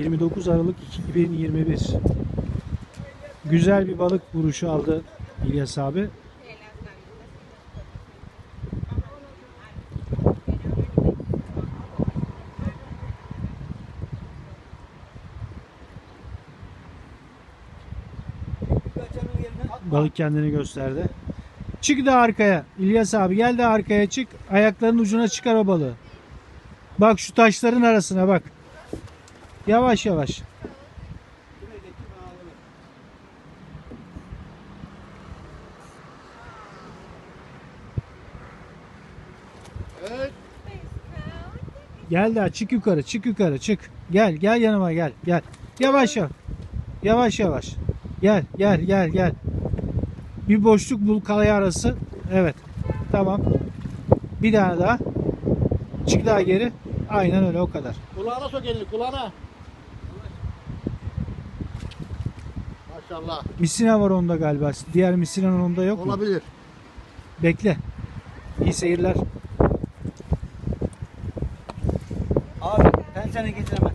29 Aralık 2021. Güzel bir balık vuruşu aldı İlyas abi. Balık kendini gösterdi. Çık da arkaya. İlyas abi gel de arkaya çık. Ayaklarının ucuna çıkar o balığı. Bak şu taşların arasına bak. Yavaş yavaş. Gel daha çık yukarı çık yukarı çık. Gel gel yanıma gel gel. Yavaş yavaş. Yavaş yavaş. Gel gel gel gel. Bir boşluk bul kalaya arası. Evet. Tamam. Bir tane daha. Çık daha geri. Aynen öyle o kadar. Kulağına sok elini kulağına. Maşallah. Misina var onda galiba. Diğer misinanın onda yok mu? Olabilir. Bekle. İyi seyirler. Abi ben seni getiremem.